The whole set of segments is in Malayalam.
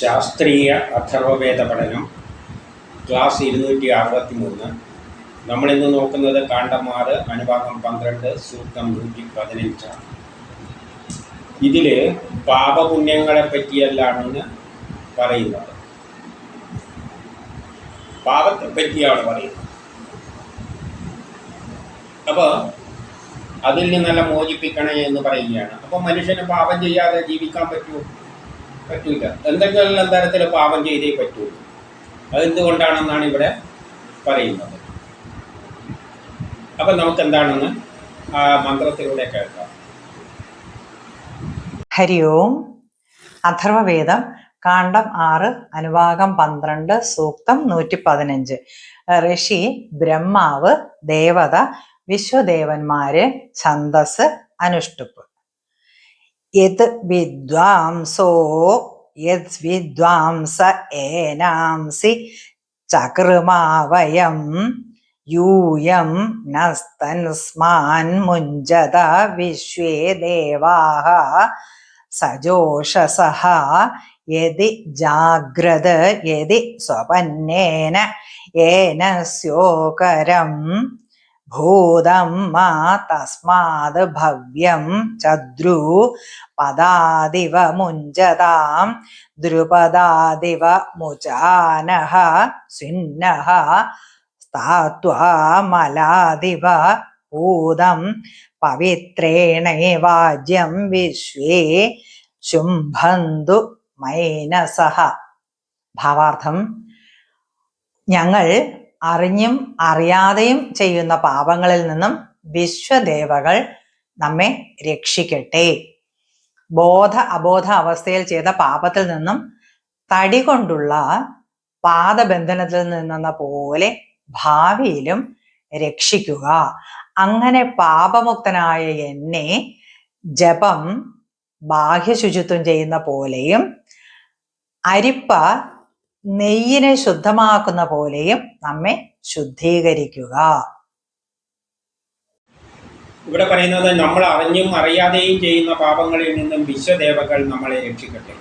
ശാസ്ത്രീയ അഥർവവേദ പഠനം ക്ലാസ് ഇരുന്നൂറ്റി അറുപത്തി മൂന്ന് നമ്മളിന്ന് നോക്കുന്നത് കാണ്ടമാറ് അനുഭാഗം പന്ത്രണ്ട് സൂക്തം നൂറ്റി പതിനഞ്ചാണ്. ഇതിൽ പാപപുണ്യങ്ങളെ പറ്റിയല്ലാണെന്ന് പറയുന്നത്. പാപത്തെ പറ്റിയാണ് പറയുന്നത്. അപ്പോൾ അതിൽ നിന്നെല്ലാം മോചിപ്പിക്കണേ എന്ന് പറയുകയാണ്. അപ്പോൾ മനുഷ്യന് പാപം ചെയ്യാതെ ജീവിക്കാൻ പറ്റുമോ? പറ്റൂല. എന്തെങ്കിലും തരത്തിൽ പാപം ചെയ്തേ പറ്റൂ. അതെന്തുകൊണ്ടാണെന്നാണ് ഇവിടെ പറയുന്നത്. അപ്പം നമുക്ക് എന്താണെന്ന് ആ മന്ത്രത്തിലൂടെ കേൾക്കാം. ഹരി ഓം. അഥർവവേദം കാണ്ഡം ആറ് അനുഭാഗം പന്ത്രണ്ട് സൂക്തം നൂറ്റി പതിനഞ്ച് ഋഷി ബ്രഹ്മാവ് ദേവത വിശ്വദേവന്മാര് ഛന്ദസ് അനുഷ്ടുപ്പ്. യത് വിദ്വാംസോ യത് വിദ്വാംസ ഏനാംസി ചകൃമാവയം യൂയം നസ്തൻസ്മാൻ മുഞ്ചത വിശ്വേ ദേവാഹ സജോഷസഹ യതി ജാഗ്രത യതി സ്വപന്നേന ഏന സ്യോകരം ഭൂതം മാ തസ്മാത് ഭവ്യം ചദ്രു പദാദിവ മുഞ്ചതാം ദ്രുപദാദിവ മുചാനഹ സിന്നഹ സ്ഥാത്വാമലാദിവ ഭൂതം പവിത്രേണൈവാജ്യം വിശ്വേ ശുംഭന്തു മൈനസഹ ഭാവാർത്ഥം ഞങ്ങൾ അറിഞ്ഞും അറിയാതെയും ചെയ്യുന്ന പാപങ്ങളിൽ നിന്നും വിശ്വദേവകൾ നമ്മെ രക്ഷിക്കട്ടെ. ബോധ അബോധ അവസ്ഥയിൽ ചെയ്ത പാപത്തിൽ നിന്നും തടി കൊണ്ടുള്ള പാദബന്ധനത്തിൽ നിന്നെന്ന പോലെ ഭാവിയിലും രക്ഷിക്കുക. അങ്ങനെ പാപമുക്തനായ എന്നെ ജപം ബാഹ്യശുചിത്വം ചെയ്യുന്ന പോലെയും അരിപ്പ നെയ്യിനെ ശുദ്ധമാക്കുന്ന പോലെയും നമ്മെ ശുദ്ധീകരിക്കുക. ഇവിടെ പറയുന്നത് നമ്മൾ അറിഞ്ഞും അറിയാതെയും ചെയ്യുന്ന പാപങ്ങളിൽ നിന്നും വിശ്വദേവകൾ നമ്മളെ രക്ഷിക്കട്ടെ.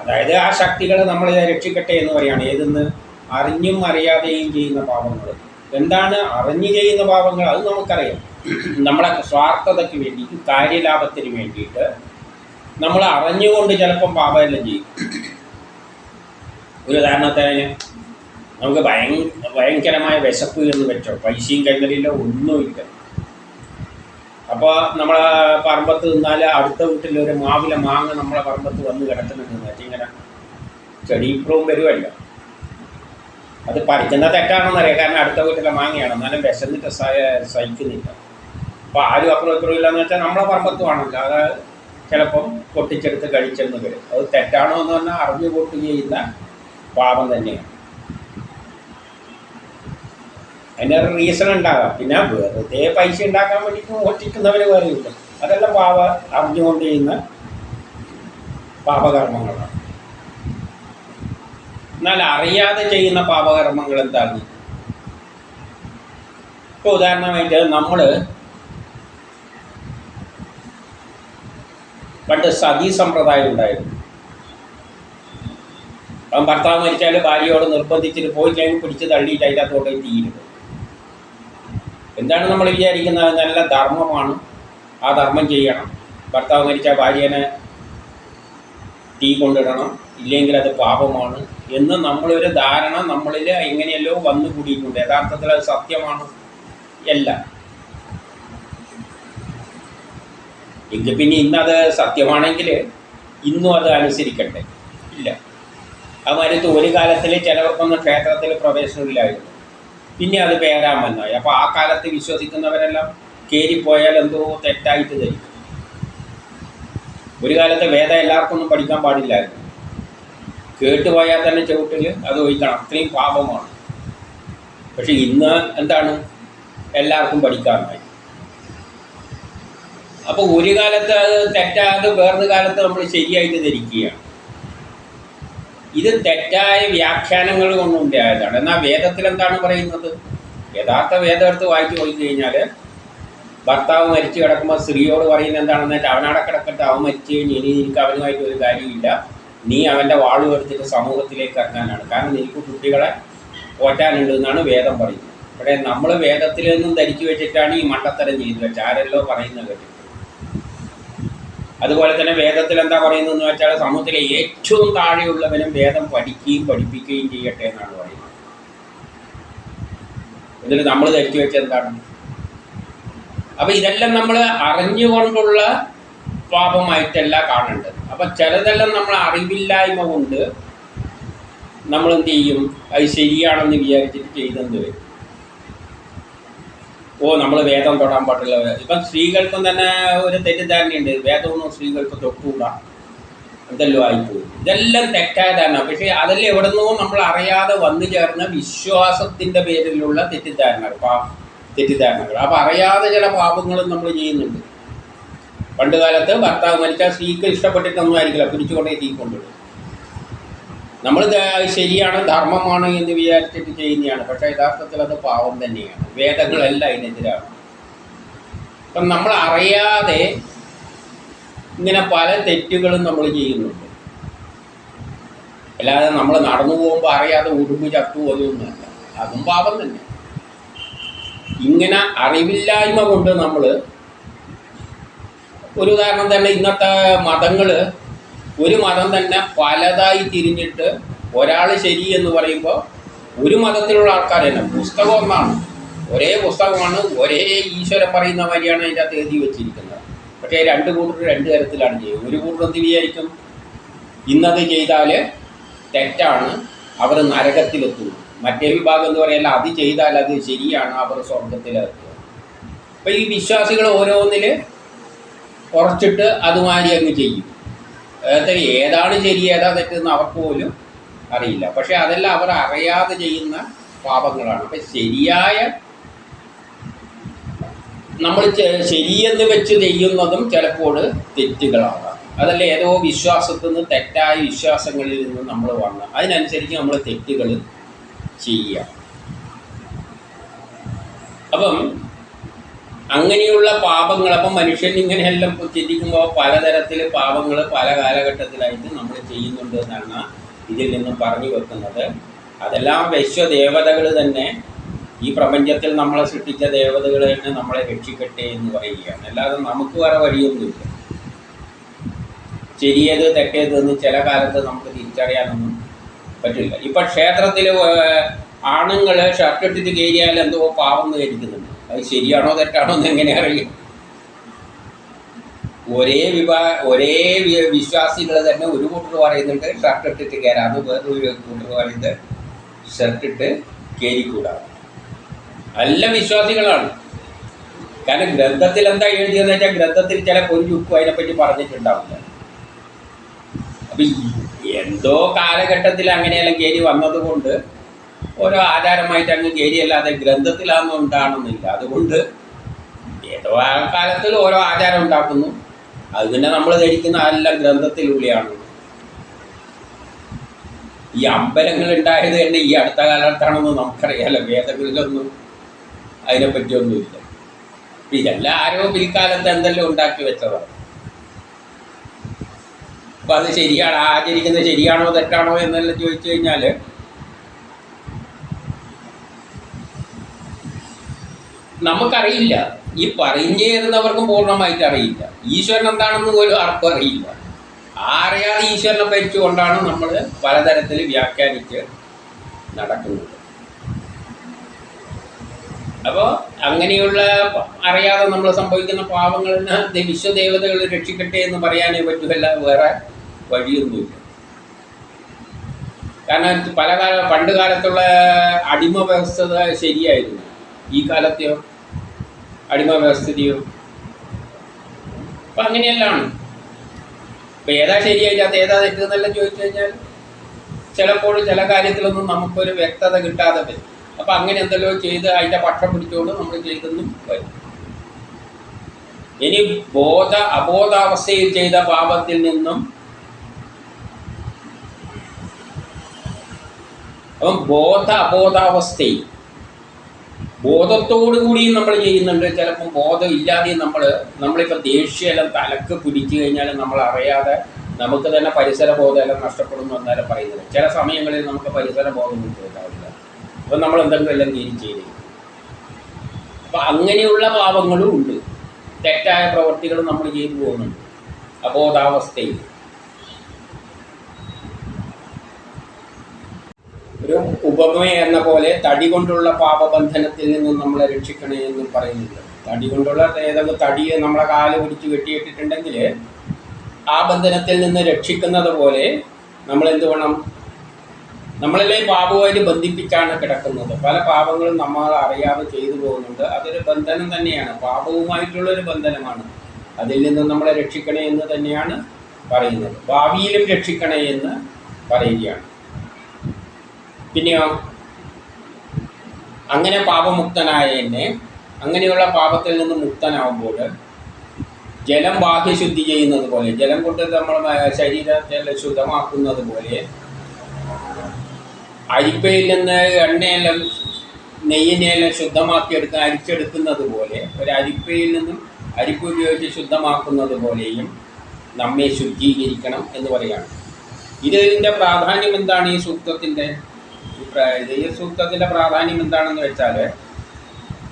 അതായത് ആ ശക്തികൾ നമ്മളെ രക്ഷിക്കട്ടെ എന്ന് പറയുകയാണ് ഏതെന്ന്? അറിഞ്ഞും അറിയാതെയും ചെയ്യുന്ന പാപങ്ങൾ. എന്താണ്? അറിഞ്ഞു ചെയ്യുന്ന പാപങ്ങൾ അത് നമുക്കറിയാം. നമ്മളെ സ്വാർത്ഥതയ്ക്ക് വേണ്ടിയിട്ട് കാര്യലാഭത്തിന് വേണ്ടിയിട്ട് നമ്മൾ അറിഞ്ഞുകൊണ്ട് ചിലപ്പം പാപമെല്ലാം ചെയ്യും. ഒരു ഉദാഹരണത്തിന് നമുക്ക് ഭയ ഭയങ്കരമായ വിശപ്പ് എന്ന് വെച്ചോ പൈസയും കൈകളില്ല ഒന്നുമില്ല. അപ്പോൾ നമ്മളെ പറമ്പത്ത് നിന്നാൽ അടുത്ത വീട്ടിൽ ഒരു മാവില മാങ്ങ നമ്മളെ പറമ്പത്ത് വന്ന് കിടക്കുന്നുണ്ടെന്ന് വെച്ചാൽ ഇങ്ങനെ ചെടി ഇപ്പോഴും വരുമല്ല അത് പറിക്കുന്ന തെറ്റാണെന്നറിയാം കാരണം അടുത്ത വീട്ടിലെ മാങ്ങയാണ്. എന്നാലും വിശന്നിട്ട് സഹ- സഹിക്കുന്നില്ല. അപ്പോൾ ആരും അപ്പുറം ഇപ്പുറം ഇല്ലയെന്ന് വെച്ചാൽ നമ്മളെ പറമ്പത്ത് വേണമല്ലോ. അത് ചിലപ്പം പൊട്ടിച്ചെടുത്ത് കഴിച്ചെന്ന് വരും. അത് തെറ്റാണോ എന്ന് പറഞ്ഞാൽ അറിഞ്ഞു പൊട്ടുകയില്ല പാപം തന്നെയാണ് അതിന്റെ ഒരു റീസൺ ഉണ്ടാകാം. പിന്നെ വെറുതെ പൈസ ഉണ്ടാക്കാൻ വേണ്ടിയിട്ട് മോഷ്ടിക്കുന്നവർ വേറെയുണ്ട് അതെല്ലാം പാപ അറിഞ്ഞുകൊണ്ട് ചെയ്യുന്ന പാപകർമ്മങ്ങളാണ്. എന്നാൽ അറിയാതെ ചെയ്യുന്ന പാപകർമ്മങ്ങൾ എന്താണ്? ഇപ്പോൾ ഉദാഹരണമായിട്ട് നമ്മൾ പണ്ട് സതീ സമ്പ്രദായം ഉണ്ടായിരുന്നു. അപ്പം ഭർത്താവ് മരിച്ചാൽ ഭാര്യയോട് നിർബന്ധിച്ചിട്ട് പോയി കഴിഞ്ഞ് പിടിച്ച് തള്ളിയിട്ട് അതിന്റെ അകത്തോട്ട് തീരും. എന്താണ് നമ്മൾ വിചാരിക്കുന്നത്? നല്ല ധർമ്മമാണ്. ആ ധർമ്മം ചെയ്യണം. ഭർത്താവ് മരിച്ച ഭാര്യനെ തീ കൊണ്ടിടണം. ഇല്ലെങ്കിൽ അത് പാപമാണ് എന്ന് നമ്മളൊരു ധാരണ നമ്മളിൽ എങ്ങനെയല്ലോ വന്നു കൂടിയിട്ടുണ്ട്. യഥാർത്ഥത്തിൽ അത് സത്യമാണ് അല്ല എങ്കിൽ പിന്നെ ഇന്നത് സത്യമാണെങ്കിൽ ഇന്നും അത് അനുസരിക്കട്ടെ. ഇല്ല. അതുമാതിരത്ത് ഒരു കാലത്തിൽ ചിലവർക്കൊന്നും ക്ഷേത്രത്തിൽ പ്രവേശനമില്ലായിരുന്നു. പിന്നെ അത് പേരാൻ വന്നായി അപ്പോൾ ആ കാലത്ത് വിശ്വസിക്കുന്നവരെല്ലാം കയറിപ്പോയാൽ എന്തോ തെറ്റായിട്ട് ധരിക്കും. ഒരു കാലത്തെ വേദം എല്ലാവർക്കും ഒന്നും പഠിക്കാൻ പാടില്ലായിരുന്നു. കേട്ടുപോയാൽ തന്നെ ചവിട്ടിൽ അത് ഒഴിക്കണം. അത്രയും പാപമാണ്. പക്ഷെ ഇന്ന് എന്താണ്? എല്ലാവർക്കും പഠിക്കാറുണ്ടായി അപ്പോൾ ഒരു കാലത്ത് അത് തെറ്റാതെ വേറൊരു കാലത്ത് നമ്മൾ ശരിയായിട്ട് ധരിക്കുകയാണ്. ഇത് തെറ്റായ വ്യാഖ്യാനങ്ങൾ കൊണ്ടുണ്ടായതാണ് എന്നാൽ വേദത്തിൽ എന്താണ് പറയുന്നത്? യഥാർത്ഥ വേദം എടുത്ത് വായിച്ചു പോയി കഴിഞ്ഞാൽ ഭർത്താവ് മരിച്ചു കിടക്കുമ്പോൾ സ്ത്രീയോട് പറയുന്നത് എന്താണെന്ന് വെച്ചാൽ അവനവിടെ കിടക്കട്ടെ അവൻ മരിച്ചു കഴിഞ്ഞ് ഇനി എനിക്ക് അവനുമായിട്ട് ഒരു കാര്യമില്ല. നീ അവന്റെ വാളു എടുത്തിട്ട് സമൂഹത്തിലേക്ക് ഇറങ്ങാനാണ്. കാരണം നിനക്ക് കുട്ടികളെ പോറ്റാനുണ്ട് എന്നാണ് വേദം പറയുന്നത്. ഇവിടെ നമ്മൾ വേദത്തിൽ നിന്നും ധരിച്ചു വെച്ചിട്ടാണ് ഈ മണ്ടത്തരം ചെയ്തു വെച്ചാൽ ആരെല്ലോ പറയുന്നത് കേട്ടിട്ട് അതുപോലെ തന്നെ വേദത്തിൽ എന്താ പറയുന്നതെന്ന് വെച്ചാൽ സമൂഹത്തിലെ ഏറ്റവും താഴെയുള്ളവനും വേദം പഠിക്കുകയും പഠിപ്പിക്കുകയും ചെയ്യട്ടെ എന്നാണ് പറയുന്നത്. ഇതിൽ നമ്മൾ ധരിച്ചു വെച്ചത് എന്താണ്? അപ്പൊ ഇതെല്ലാം നമ്മൾ അറിഞ്ഞുകൊണ്ടുള്ള പാപമായിട്ടല്ല കാണേണ്ടത്. അപ്പൊ ചിലതെല്ലാം നമ്മൾ അറിവില്ലായ്മ കൊണ്ട് നമ്മൾ എന്ത് ചെയ്യും? അത് ശരിയാണെന്ന് വിചാരിച്ചിട്ട് ചെയ്തെന്ന് വരും. ഓ നമ്മൾ വേദം തൊടാൻ പാടില്ല. ഇപ്പം സ്ത്രീകൾക്കും തന്നെ ഒരു തെറ്റിദ്ധാരണയുണ്ട്. വേദമൊന്നും സ്ത്രീകൾക്ക് തൊട്ടുകൂടാ എന്തെല്ലോ ആയിപ്പോയി. ഇതെല്ലാം തെറ്റായതാണ് പക്ഷേ അതെല്ലാം എവിടെ നിന്നും നമ്മൾ അറിയാതെ വന്നു ചേർന്ന വിശ്വാസത്തിന്റെ പേരിലുള്ള തെറ്റിദ്ധാരണകൾ പാ തെറ്റിദ്ധാരണകൾ. അപ്പം അറിയാതെ ചില പാപങ്ങളും നമ്മൾ ചെയ്യുന്നുണ്ട്. പണ്ട് കാലത്ത് ഭർത്താവ് മരിച്ചാൽ സ്ത്രീക്ക് ഇഷ്ടപ്പെട്ടിട്ടൊന്നും ആയിരിക്കില്ല. പിടിച്ചുകൊണ്ടേ തീ കൊണ്ടിടും നമ്മൾ ശരിയാണ് ധർമ്മമാണ് എന്ന് വിചാരിച്ചിട്ട് ചെയ്യുന്നതാണ്. പക്ഷേ യഥാർത്ഥത്തിൽ അത് പാവം തന്നെയാണ്. വേദങ്ങളെല്ലാം അതിനെതിരാണ്. അപ്പം നമ്മൾ അറിയാതെ ഇങ്ങനെ പല തെറ്റുകളും നമ്മൾ ചെയ്യുന്നുണ്ട്. അല്ലാതെ നമ്മൾ നടന്നു പോകുമ്പോൾ അറിയാതെ ഉടുമ്പ് ചത്തു പോലെയൊന്നുമല്ല അതും പാപം തന്നെ. ഇങ്ങനെ അറിവില്ലായ്മ കൊണ്ട് നമ്മൾ ഒരു ഉദാഹരണം തന്നെ ഇന്നത്തെ മതങ്ങൾ ഒരു മതം തന്നെ പലതായി തിരിഞ്ഞിട്ട് ഒരാൾ ശരി എന്ന് പറയുമ്പോൾ ഒരു മതത്തിലുള്ള ആൾക്കാർ തന്നെ പുസ്തകം ഒന്നാണ്. ഒരേ പുസ്തകമാണ് ഒരേ ഈശ്വരൻ പറയുന്ന മാതിരിയാണ് അതിന്റെ അകത്ത് എഴുതി വെച്ചിരിക്കുന്നത്. പക്ഷേ രണ്ട് കൂട്ടർ രണ്ട് തരത്തിലാണ് ചെയ്യുന്നത് ഒരു കൂട്ടർ എന്ത് വിചാരിക്കും? ഇന്നത് ചെയ്താൽ തെറ്റാണ് അവർ നരകത്തിലെത്തുന്നു മറ്റേ വിഭാഗം എന്ന് പറയല്ല അത് ചെയ്താൽ അത് ശരിയാണ് അവർ സ്വർഗത്തിലെത്തുക അപ്പം ഈ വിശ്വാസികൾ ഓരോന്നിൽ കുറച്ചിട്ട് അതുമാതിരി അങ്ങ് ചെയ്യും. അതായത് ഏതാണ് ശരി ഏതാ തെറ്റെന്ന് അവർക്ക് പോലും അറിയില്ല. പക്ഷെ അതെല്ലാം അവർ അറിയാതെ ചെയ്യുന്ന പാപങ്ങളാണ്. അപ്പം ശരിയായ നമ്മൾ ശരിയെന്ന് വെച്ച് ചെയ്യുന്നതും ചിലപ്പോൾ തെറ്റുകളാണ്. അതല്ല ഏതോ വിശ്വാസത്തിൽ നിന്ന് തെറ്റായ വിശ്വാസങ്ങളിൽ നിന്ന് നമ്മൾ വന്ന് അതിനനുസരിച്ച് നമ്മൾ തെറ്റുകൾ ചെയ്യുക അപ്പം അങ്ങനെയുള്ള പാപങ്ങൾ അപ്പം മനുഷ്യൻ ഇങ്ങനെയെല്ലാം ചിന്തിക്കുമ്പോൾ പലതരത്തിൽ പാപങ്ങൾ പല കാലഘട്ടത്തിലായിട്ട് നമ്മൾ ചെയ്യുന്നുണ്ട് എന്നാണ് ഇതിൽ നിന്നും പറഞ്ഞു വെക്കുന്നത്. അതെല്ലാം വിശ്വദേവതകൾ തന്നെ ഈ പ്രപഞ്ചത്തിൽ നമ്മളെ സൃഷ്ടിച്ച ദേവതകൾ തന്നെ നമ്മളെ രക്ഷിക്കട്ടെ എന്ന് പറയുകയാണ്. അല്ലാതെ നമുക്ക് വേറെ വഴിയൊന്നുമില്ല. ശരിയേത് തെറ്റേത് എന്ന് ചില കാലത്ത് നമുക്ക് തിരിച്ചറിയാനൊന്നും പറ്റില്ല. ഇപ്പൊ ക്ഷേത്രത്തിൽ ആണുങ്ങൾ ഷർട്ട് ഇട്ടിട്ട് കയറിയാൽ എന്തോ പാവം എന്ന് ധരിക്കുന്നുണ്ട് അത് ശരിയാണോ തെറ്റാണോ എന്ന് എങ്ങനെ അറിയും? ഒരേ വിഭാ ഒരേ വിശ്വാസികൾ തന്നെ ഒരു കൂട്ടർ പറയുന്നുണ്ട് ഷർട്ട് ഇട്ടിട്ട് കയറാന്ന് വേറൊരു കൂട്ടർ പറയുന്നത് ഷർട്ട് ഇട്ട് കയറിക്കൂടാ. നല്ല വിശ്വാസികളാണ്. കാരണം ഗ്രന്ഥത്തിൽ എന്താ എഴുതിയെന്ന് വെച്ചാൽ ഗ്രന്ഥത്തിൽ ചില ഒരു ചുക്കും അതിനെപ്പറ്റി പറഞ്ഞിട്ടുണ്ടാവില്ല. അപ്പൊ എന്തോ കാലഘട്ടത്തിൽ അങ്ങനെയെല്ലാം കയറി വന്നതുകൊണ്ട് ഓരോ ആചാരമായിട്ട് അങ്ങ് കയറിയല്ലാതെ ഗ്രന്ഥത്തിലാണെന്ന് ഉണ്ടാകണമെന്നില്ല അതുകൊണ്ട് ഏതോ ആ കാലത്തിൽ ഓരോ ആചാരം ഉണ്ടാക്കുന്നു. അത് പിന്നെ നമ്മൾ ധരിക്കുന്ന എല്ലാം ഗ്രന്ഥത്തിലുള്ളിയാണ്. ഈ അമ്പലങ്ങൾ ഉണ്ടായത് തന്നെ ഈ അടുത്ത കാലത്താണെന്ന് നമുക്കറിയാലോ. വേദങ്ങളിലൊന്നും അതിനെപ്പറ്റിയൊന്നുമില്ല. ഇതെല്ലാം ആരോ പിൽക്കാലത്ത് എന്തെല്ലാം ഉണ്ടാക്കി വെച്ചതാണ്. അപ്പൊ അത് ശരിയാണ് ആചരിക്കുന്നത് ശരിയാണോ തെറ്റാണോ എന്നെല്ലാം ചോദിച്ചു കഴിഞ്ഞാൽ നമുക്കറിയില്ല. ഈ പറഞ്ഞു തരുന്നവർക്കും പൂർണമായിട്ട് അറിയില്ല. ഈശ്വരൻ എന്താണെന്ന് പോലും ആർക്കും അറിയില്ല. അറിയാതെ ഈശ്വരനെ ഭരിച്ചുകൊണ്ടാണ് നമ്മൾ പലതരത്തിൽ വ്യാഖ്യാനിച്ച് നടക്കുന്നത്. അപ്പോൾ അങ്ങനെയുള്ള അറിയാതെ നമ്മൾ സംഭവിക്കുന്ന പാവങ്ങളിന് ദേ- വിശ്വദേവതകൾ രക്ഷിക്കട്ടെ എന്ന് പറയാനേ പറ്റുമല്ല വേറെ വഴിയൊന്നുമില്ല. കാരണം പല കാല പണ്ട് കാലത്തുള്ള അടിമ വ്യവസ്ഥ ശരിയായിരുന്നു. ഈ കാലത്തെയോ അടിമ വ്യവസ്ഥിതിയോ അപ്പം അങ്ങനെയെല്ലാം ഇപ്പം ഏതാ ശരിയായില്ലാത്ത ഏതാ തെറ്റെന്നെല്ലാം ചോദിച്ചു കഴിഞ്ഞാൽ ചിലപ്പോൾ ചില കാര്യത്തിലൊന്നും നമുക്കൊരു വ്യക്തത കിട്ടാതെ വരും. അപ്പം അങ്ങനെ എന്തെല്ലോ ചെയ്ത് അതിന്റെ പക്ഷം പിടിച്ചുകൊണ്ട് നമ്മൾ ചെയ്തെന്നും വരും. ഇനി ബോധ അബോധാവസ്ഥയിൽ ചെയ്ത പാപത്തിൽ നിന്നും അപ്പം ബോധ അബോധാവസ്ഥയിൽ ബോധത്തോടു കൂടിയും നമ്മൾ ചെയ്യുന്നുണ്ട്. ചിലപ്പോൾ ബോധം ഇല്ലാതെയും നമ്മൾ നമ്മളിപ്പോൾ ദേഷ്യമെല്ലാം തലക്ക് പിടിച്ചു കഴിഞ്ഞാൽ നമ്മൾ അറിയാതെ നമുക്ക് തന്നെ പരിസര ബോധമെല്ലാം നഷ്ടപ്പെടുന്നു എന്നാലും പറയുന്നത്. ചില സമയങ്ങളിൽ നമുക്ക് പരിസര ബോധം കിട്ടുന്നുണ്ടാവില്ല അപ്പം നമ്മൾ എന്തെങ്കിലും എല്ലാം തിരിച്ചു ചെയ്തിരിക്കും അപ്പം അങ്ങനെയുള്ള ഭാവങ്ങളും ഉണ്ട്. തെറ്റായ പ്രവൃത്തികൾ നമ്മൾ ചെയ്തു പോകുന്നുണ്ട്. അബോധാവസ്ഥയിൽ. ഒരു ഉപമ എന്ന പോലെ തടി കൊണ്ടുള്ള പാപബന്ധനത്തിൽ നിന്നും നമ്മളെ രക്ഷിക്കണേ എന്നും പറയുന്നുണ്ട്. തടി കൊണ്ടുള്ള ഏതൊക്കെ തടിയെ നമ്മളെ കാൽ പിടിച്ച് കെട്ടിയിട്ടിട്ടുണ്ടെങ്കിൽ ആ ബന്ധനത്തിൽ നിന്ന് രക്ഷിക്കുന്നത് പോലെ നമ്മൾ എന്ത് വേണം? നമ്മളെല്ലാം ഈ ബന്ധിപ്പിച്ചാണ് കിടക്കുന്നത്. പല പാപങ്ങളും നമ്മൾ അറിയാതെ ചെയ്തു പോകുന്നുണ്ട്. അതൊരു ബന്ധനം തന്നെയാണ്. പാപവുമായിട്ടുള്ളൊരു ബന്ധനമാണ്. അതിൽ നിന്ന് നമ്മളെ രക്ഷിക്കണേ എന്ന് തന്നെയാണ് പറയുന്നത്. ഭാവിയിലും രക്ഷിക്കണേ എന്ന് പറയുകയാണ്. പിന്നെയോ? അങ്ങനെ പാപമുക്തനായ എന്നെ അങ്ങനെയുള്ള പാപത്തിൽ നിന്ന് മുക്തനാവുമ്പോൾ ജലം ബാഹ്യശുദ്ധി ചെയ്യുന്നത് പോലെ ജലം കൊണ്ട് നമ്മൾ ശരീരത്തെ ശുദ്ധമാക്കുന്നത് പോലെ അരിപ്പയിൽ നിന്ന് എണ്ണയെല്ലാം നെയ്യിനെയെല്ലാം ശുദ്ധമാക്കിയെടുത്ത് അരിച്ചെടുക്കുന്നത് പോലെ ഒരു അരിപ്പയിൽ നിന്നും അരിപ്പ് ഉപയോഗിച്ച് ശുദ്ധമാക്കുന്നത് പോലെയും നമ്മെ ശുദ്ധീകരിക്കണം എന്ന് പറയുകയാണ്. ഇതിന്റെ പ്രാധാന്യം എന്താണ് ഈ സൂക്തത്തിന്റെ ഈ ഇത് പ്രാധാന്യം എന്താണെന്ന് വെച്ചാൽ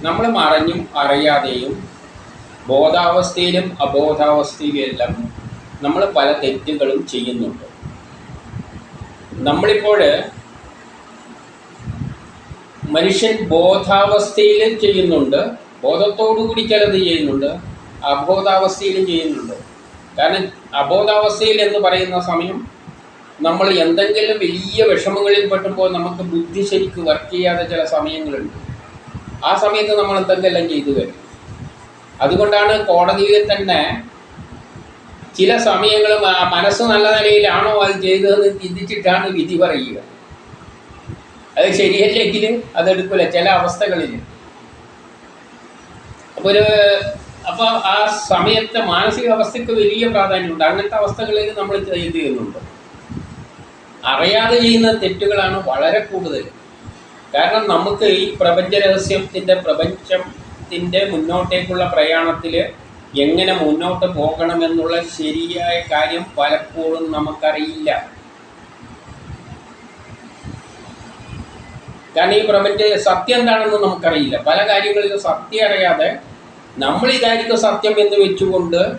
നമ്മൾ മറഞ്ഞും അറിയാതെയും ബോധാവസ്ഥയിലും അബോധാവസ്ഥയിലെല്ലാം നമ്മൾ പല തെറ്റുകളും ചെയ്യുന്നുണ്ട്. നമ്മളിപ്പോൾ മനുഷ്യൻ ബോധാവസ്ഥയിലും ചെയ്യുന്നുണ്ട് ബോധത്തോടു കൂടി ചിലത് ചെയ്യുന്നുണ്ട് അബോധാവസ്ഥയിലും ചെയ്യുന്നുണ്ട്. കാരണം അബോധാവസ്ഥയിൽ എന്ന് പറയുന്ന സമയം നമ്മൾ എന്തെങ്കിലും വലിയ വിഷമങ്ങളിൽ പെട്ടുമ്പോൾ നമുക്ക് ബുദ്ധി ശരിക്ക് വർക്ക് ചെയ്യാതെ ചില സമയങ്ങളുണ്ട്. ആ സമയത്ത് നമ്മൾ എന്തെങ്കിലും ചെയ്തു വരും. അതുകൊണ്ടാണ് കോടതിയിൽ തന്നെ ചില സമയങ്ങൾ മനസ്സ് നല്ല നിലയിലാണോ അത് ചെയ്തതെന്ന് ചിന്തിച്ചിട്ടാണ് വിധി പറയുക. അത് ശരിയല്ലെങ്കിൽ അതെടുക്കില്ല ചില അവസ്ഥകളിൽ. അപ്പോൾ ഒരു അപ്പോൾ ആ സമയത്തെ മാനസികാവസ്ഥയ്ക്ക് വലിയ പ്രാധാന്യമുണ്ട്. അങ്ങനത്തെ അവസ്ഥകളിൽ നമ്മൾ ചെയ്ത് ചെയ്യുന്നുണ്ട്. അറിയാതെ ചെയ്യുന്ന തെറ്റുകളാണ് വളരെ കൂടുതൽ. കാരണം നമുക്ക് ഈ പ്രപഞ്ച രഹസ്യത്തിന്റെ പ്രപഞ്ചത്തിന്റെ മുന്നോട്ടേക്കുള്ള പ്രയാണത്തിൽ എങ്ങനെ മുന്നോട്ട് പോകണമെന്നുള്ള ശരിയായ കാര്യം പലപ്പോഴും നമുക്കറിയില്ല. കാരണം ഈ പ്രപഞ്ച സത്യം എന്താണെന്ന് നമുക്കറിയില്ല. പല കാര്യങ്ങളിലും സത്യം അറിയാതെ നമ്മൾ ഇതായിരിക്കും സത്യം എന്ന് വെച്ചുകൊണ്ട്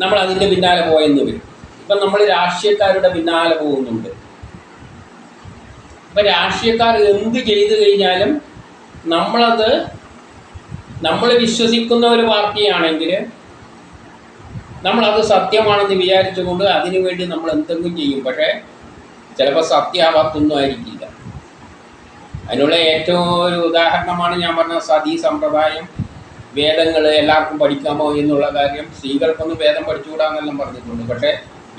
നമ്മൾ അതിന്റെ പിന്നാലെ പോയെന്ന് വരും. ഇപ്പം നമ്മൾ രാഷ്ട്രീയക്കാരുടെ പിന്നാലെ പോകുന്നുണ്ട്. ഇപ്പം രാഷ്ട്രീയക്കാർ എന്ത് ചെയ്തു കഴിഞ്ഞാലും നമ്മളത് നമ്മൾ വിശ്വസിക്കുന്ന ഒരു പാർട്ടിയാണെങ്കിൽ നമ്മളത് സത്യമാണെന്ന് വിചാരിച്ചുകൊണ്ട് അതിനു വേണ്ടി നമ്മൾ എന്തെങ്കിലും ചെയ്യും. പക്ഷേ ചിലപ്പോൾ സത്യാവാത്തൊന്നും ആയിരിക്കില്ല അതിനുള്ള ഏറ്റവും ഒരു ഉദാഹരണമാണ് ഞാൻ പറഞ്ഞ സതി സമ്പ്രദായം വേദങ്ങൾ എല്ലാവർക്കും പഠിക്കാമോ എന്നുള്ള കാര്യം സ്ത്രീകൾക്കൊന്നും വേദം പഠിച്ചുകൂടാന്നെല്ലാം പറഞ്ഞിട്ടുണ്ട്. പക്ഷേ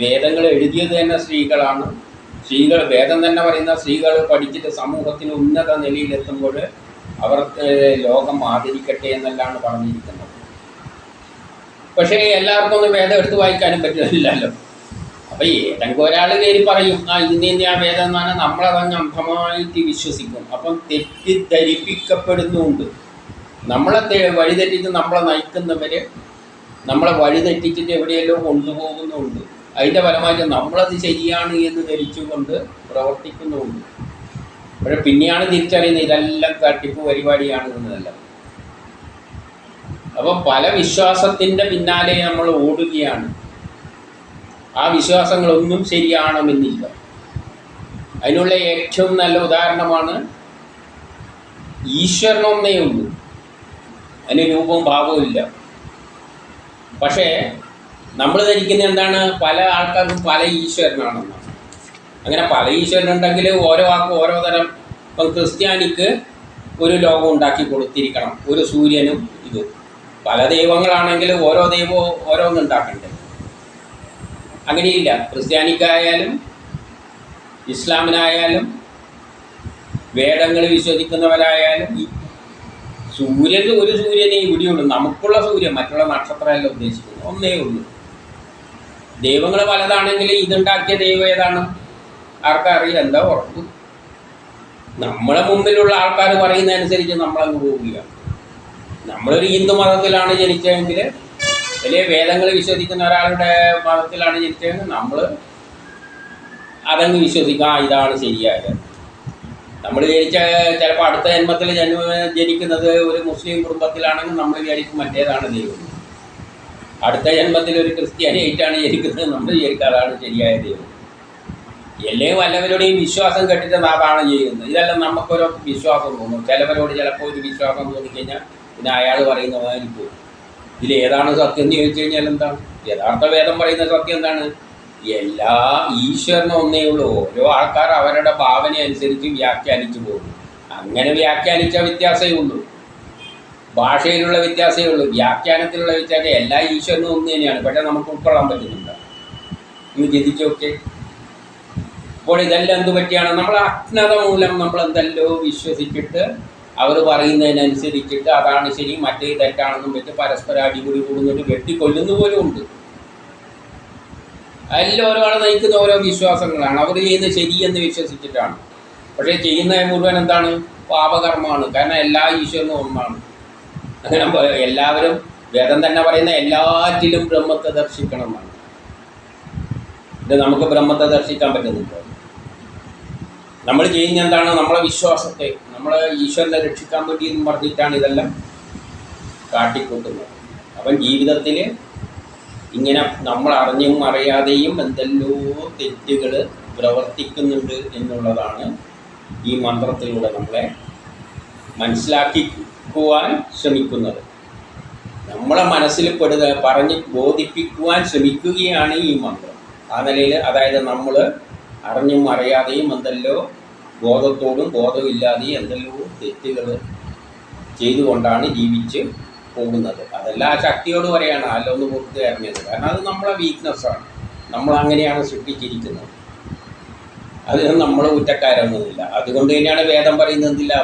വേദങ്ങൾ എഴുതിയത് തന്നെ സ്ത്രീകളാണ്. സ്ത്രീകൾ വേദം തന്നെ പറയുന്ന സ്ത്രീകൾ പഠിച്ചിട്ട് സമൂഹത്തിന് ഉന്നത നിലയിലെത്തുമ്പോൾ അവർക്ക് ലോകം ആദരിക്കട്ടെ എന്നെല്ലാം പറഞ്ഞിരിക്കുന്നത്. പക്ഷേ എല്ലാവർക്കും ഒന്നും വേദം എടുത്ത് വായിക്കാനും പറ്റില്ലല്ലോ. അപ്പൊ ഏതെങ്കിലും ഒരാൾ കയറി പറയും ആ ഇന്ന് ഇന്ന് ആ വേദം എന്നാണ് നമ്മളതങ്ങ് അന്ധമായിട്ട് വിശ്വസിക്കും. അപ്പം തെറ്റിദ്ധരിപ്പിക്കപ്പെടുന്നുണ്ട്. നമ്മളെ വഴിതെറ്റിച്ച് നമ്മളെ നയിക്കുന്നവര് നമ്മളെ വഴിതെറ്റിച്ചിട്ട് എവിടെയെല്ലാം കൊണ്ടുപോകുന്നുണ്ട്. അതിന്റെ ഫലമായിട്ട് നമ്മളത് ശരിയാണ് എന്ന് ധരിച്ചുകൊണ്ട് പ്രവർത്തിക്കുന്നുണ്ട് പക്ഷെ പിന്നെയാണ് തിരിച്ചറിയുന്നത് ഇതെല്ലാം തട്ടിപ്പ് പരിപാടിയാണ് എന്നതെല്ലാം. അപ്പം പല വിശ്വാസത്തിന്റെ പിന്നാലെ നമ്മൾ ഓടുകയാണ്. ആ വിശ്വാസങ്ങളൊന്നും ശരിയാണമെന്നില്ല അതിനുള്ള ഏറ്റവും നല്ല ഉദാഹരണമാണ് ഈശ്വരനൊന്നേ ഉള്ളൂ അതിന് രൂപവും ഭാവവും ഇല്ല. പക്ഷേ നമ്മൾ ധരിക്കുന്ന എന്താണ്? പല ആൾക്കാർക്കും പല ഈശ്വരനാണെന്ന് അങ്ങനെ പല ഈശ്വരനുണ്ടെങ്കിൽ ഓരോ ആൾക്കും ഓരോ തരം. ഇപ്പം ക്രിസ്ത്യാനിക്ക് ഒരു ലോകം ഉണ്ടാക്കി കൊടുത്തിരിക്കണം. ഒരു സൂര്യനും ഇത്. പല ദൈവങ്ങളാണെങ്കിൽ ഓരോ ദൈവവും ഓരോന്നുണ്ടാക്കണ്ടേ അങ്ങനെയില്ല. ക്രിസ്ത്യാനിക്കായാലും ഇസ്ലാമിനായാലും വേദങ്ങൾ വിശ്വസിക്കുന്നവരായാലും ഈ സൂര്യൻ ഒരു സൂര്യനെ ഇവിടെയുള്ളൂ. നമുക്കുള്ള സൂര്യൻ മറ്റുള്ള നക്ഷത്രമല്ല ഉദ്ദേശിക്കുന്നത്. ഒന്നേ ഉള്ളൂ. ദൈവങ്ങൾ പലതാണെങ്കിൽ ഇതുണ്ടാക്കിയ ദൈവം ഏതാണ്? ആർക്കറിയാം എന്താ ഉറപ്പ്? നമ്മളെ മുമ്പിലുള്ള ആൾക്കാർ പറയുന്നതനുസരിച്ച് നമ്മളങ്ങ് പോവുകയാണ്. നമ്മളൊരു ഹിന്ദു മതത്തിലാണ് ജനിച്ചതെങ്കിൽ അല്ലെങ്കിൽ വേദങ്ങൾ വിശ്വസിക്കുന്ന ഒരാളുടെ മതത്തിലാണ് ജനിച്ചതെങ്കിൽ നമ്മൾ അതങ്ങ് വിശ്വസിക്കുക ഇതാണ് ശരിയായത്. നമ്മൾ ജനിച്ച ചിലപ്പോൾ അടുത്ത ജന്മത്തിൽ ജന്മ ജനിക്കുന്നത് ഒരു മുസ്ലിം കുടുംബത്തിലാണെങ്കിൽ നമ്മൾ വിചാരിക്കും മറ്റേതാണ് ദൈവം. അടുത്ത ജന്മത്തിൽ ഒരു ക്രിസ്ത്യാനിയായിട്ടാണ് ജനിക്കുന്നത് നമ്മൾ അതാണ് ശരിയായ ദൈവം. അല്ലെങ്കിൽ വല്ലവരുടെയും വിശ്വാസം കെട്ടിട്ട് അതാണ് ചെയ്യുന്നത് ഇതെല്ലാം നമുക്കൊരു വിശ്വാസം തോന്നും. ചിലവരോട് ചിലപ്പോൾ ഒരു വിശ്വാസം തോന്നിക്കഴിഞ്ഞാൽ പിന്നെ അയാൾ പറയുന്ന പോകും ഇതിൽ ഏതാണ് സത്യം എന്ന് ചോദിച്ചു കഴിഞ്ഞാൽ എന്താണ്? യഥാർത്ഥ വേദം പറയുന്ന സത്യം എന്താണ്? എല്ലാ ഈശ്വരനും ഒന്നേ ഉള്ളൂ. ഓരോ ആൾക്കാർ അവരുടെ ഭാവന അനുസരിച്ച് വ്യാഖ്യാനിച്ചു പോകും അങ്ങനെ വ്യാഖ്യാനിച്ച വ്യത്യാസമേ ഉള്ളൂ. ഭാഷയിലുള്ള വ്യത്യാസമേ ഉള്ളൂ. വ്യാഖ്യാനത്തിലുള്ള വ്യത്യാസം എല്ലാ ഈശ്വരനും ഒന്ന് തന്നെയാണ്. പക്ഷേ നമുക്ക് ഉൾക്കൊള്ളാൻ പറ്റുന്നുണ്ട്. ഇന്ന് ചിന്തിച്ചോക്കെ അപ്പോൾ ഇതെല്ലാം എന്ത് പറ്റിയാണ്? നമ്മൾ അജ്ഞത മൂലം നമ്മൾ എന്തെല്ലോ വിശ്വസിച്ചിട്ട് അവർ പറയുന്നതിനനുസരിച്ചിട്ട് അതാണ് ശരി മറ്റേ തെറ്റാണെന്നും വെച്ച് പരസ്പരം അടിപൊളി കൂടുന്നിട്ട് വെട്ടിക്കൊല്ലുന്ന പോലും ഉണ്ട്. എല്ലാം ഒരാൾ നയിക്കുന്ന ഓരോ വിശ്വാസങ്ങളാണ്. അവർ ചെയ്യുന്നത് ശരിയെന്ന് വിശ്വസിച്ചിട്ടാണ്. പക്ഷേ ചെയ്യുന്ന മുഴുവൻ എന്താണ്? പാപകർമ്മമാണ്. കാരണം എല്ലാ ഈശ്വരനും ഒന്നാണ്. അങ്ങനെ എല്ലാവരും വേദം തന്നെ പറയുന്ന എല്ലാറ്റിലും ബ്രഹ്മത്തെ ദർശിക്കണം എന്നാണ് ഇത് നമുക്ക് ബ്രഹ്മത്തെ ദർശിക്കാൻ പറ്റുന്നുണ്ടോ നമ്മൾ ചെയ്യുന്ന എന്താണ്? നമ്മളെ വിശ്വാസത്തെ നമ്മളെ ഈശ്വരനെ രക്ഷിക്കാൻ വേണ്ടി എന്ന് പറഞ്ഞിട്ടാണ് ഇതെല്ലാം കാട്ടിക്കൂട്ടുന്നത്. അപ്പം ജീവിതത്തിൽ ഇങ്ങനെ നമ്മൾ അറിഞ്ഞും അറിയാതെയും എന്തെല്ലോ തെറ്റുകൾ പ്രവർത്തിക്കുന്നുണ്ട് എന്നുള്ളതാണ് ഈ മന്ത്രത്തിലൂടെ നമ്മളെ മനസ്സിലാക്കിക്കുവാൻ ശ്രമിക്കുന്നത്. നമ്മളെ മനസ്സിൽ പെടുക പറഞ്ഞ് ബോധിപ്പിക്കുവാൻ ശ്രമിക്കുകയാണ് ഈ മന്ത്രം. ആ നിലയിൽ അതായത് നമ്മൾ അറിഞ്ഞും അറിയാതെയും എന്തെല്ലോ ബോധത്തോടും ബോധമില്ലാതെയും എന്തെല്ലോ തെറ്റുകൾ ചെയ്തുകൊണ്ടാണ് ജീവിച്ച് പോകുന്നത്. അതെല്ലാം ആ ശക്തിയോട് പറയാണ് അല്ലൊന്ന് പുറത്ത് അറിഞ്ഞത് കാരണം അത് നമ്മളെ വീക്ക്നെസ്സാണ് നമ്മൾ അങ്ങനെയാണ് സൃഷ്ടിച്ചിരിക്കുന്നത്. അതിന് നമ്മൾ കുറ്റക്കാരൊന്നുമില്ല. അതുകൊണ്ട് തന്നെയാണ് വേദം പറയുന്നത് എന്തില്ല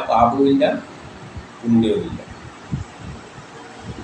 忽略一